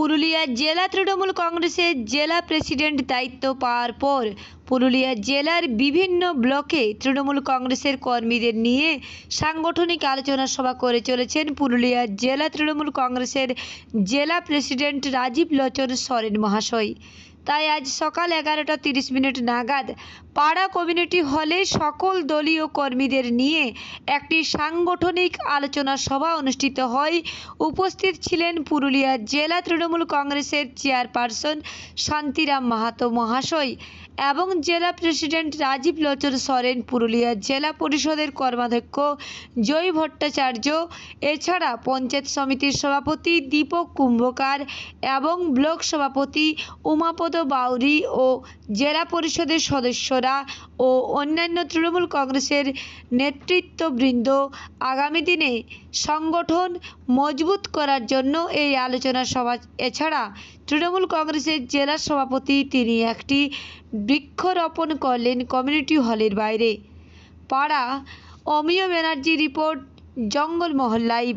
পুরুলিয়া জেলা তৃণমূল কংগ্রেসের জেলা প্রেসিডেন্ট দায়িত্ব পাওয়ার পর পুরুলিয়া জেলার বিভিন্ন ব্লকে তৃণমূল কংগ্রেসের কর্মীদের নিয়ে সাংগঠনিক আলোচনা সভা করে চলেছেন পুরুলিয়া জেলা তৃণমূল কংগ্রেসের জেলা প্রেসিডেন্ট রাজীব লোচন সরেন মহাশয়। তাই আজ সকাল এগারোটা তিরিশ মিনিট নাগাদ পাড়া কমিউনিটি হলে সকল দলীয় কর্মীদের নিয়ে একটি সাংগঠনিক আলোচনা সভা অনুষ্ঠিত হয়। উপস্থিত ছিলেন পুরুলিয়া জেলা তৃণমূল কংগ্রেসের চেয়ারপারসন শান্তিরাম মাহাতো মহাশয় এবং জেলা প্রেসিডেন্ট রাজীব লোচন সরেন, পুরুলিয়া জেলা পরিষদের কর্মাধ্যক্ষ জয় ভট্টাচার্য, এছাড়া পঞ্চায়েত সমিতির সভাপতি দীপক কুম্ভকার এবং ব্লক সভাপতি উমাপদ বাউরি ও জেলা পরিষদের সদস্যরা ও অন্যান্য তৃণমূল কংগ্রেসের নেতৃত্ববৃন্দ আগামী দিনে সংগঠন মজবুত করার জন্য এই আলোচনা সভা, এছাড়া তৃণমূল কংগ্রেসের জেলা সভাপতি তিনি একটি বৃক্ষরোপণ করলেন কমিউনিটি হলের বাইরে। পাড়া অমিয় ব্যানার্জি রিপোর্ট জঙ্গলমহল লাইভ।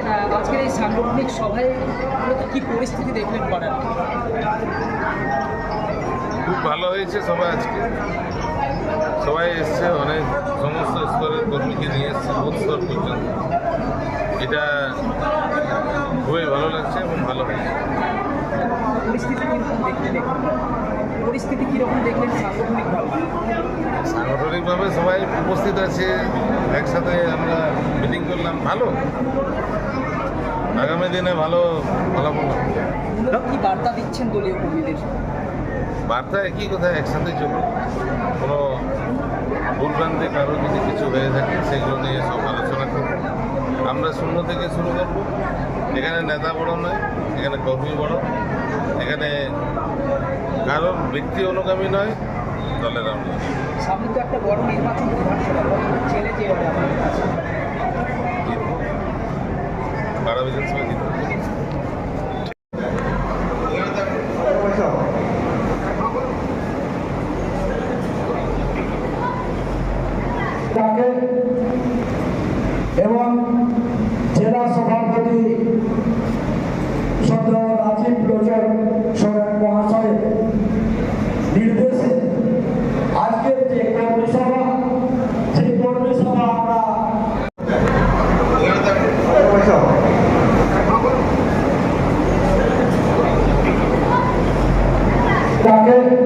আজকের এই সাংগঠনিক সভায় কি পরিস্থিতি দেখলেন পাড়ার খুব ভালো হয়েছে সবাই আজকে। সবাই এসছে অনেক সমস্ত স্তরের কর্মীকে নিয়ে এসছে বুথ স্তর পর্যন্ত। এটা খুবই ভালো লাগছে এবং ভালো হয়েছে। পরিস্থিতি পরিস্থিতি কীরকম দেখলেন সাংগঠনিকভাবে? সাংগঠনিকভাবে সবাই উপস্থিত আছে একসাথে আমরা মিটিং করলাম ভালো। আগামী দিনে ভালো ফলাফল। কি বার্তা দিচ্ছেন দলীয় কর্মীদের? বার্তা একই কথা একসাথে চলুন কোনো ভুলভ্রান্তি কারও যদি কিছু হয়ে থাকে সেগুলো নিয়ে সব আলোচনা করব। আমরা শূন্য থেকে শুরু করব। এখানে নেতা বড় নয় এখানে কর্মী বড়। এখানে কারোর ব্যক্তি অনুগামী নয় দলের আমরা সামনে তো একটা বড় নির্বাচন বিধানসভা ছেলে যে এবং জেলা সভাপতি সদ্য রাজীব লোচন যাকে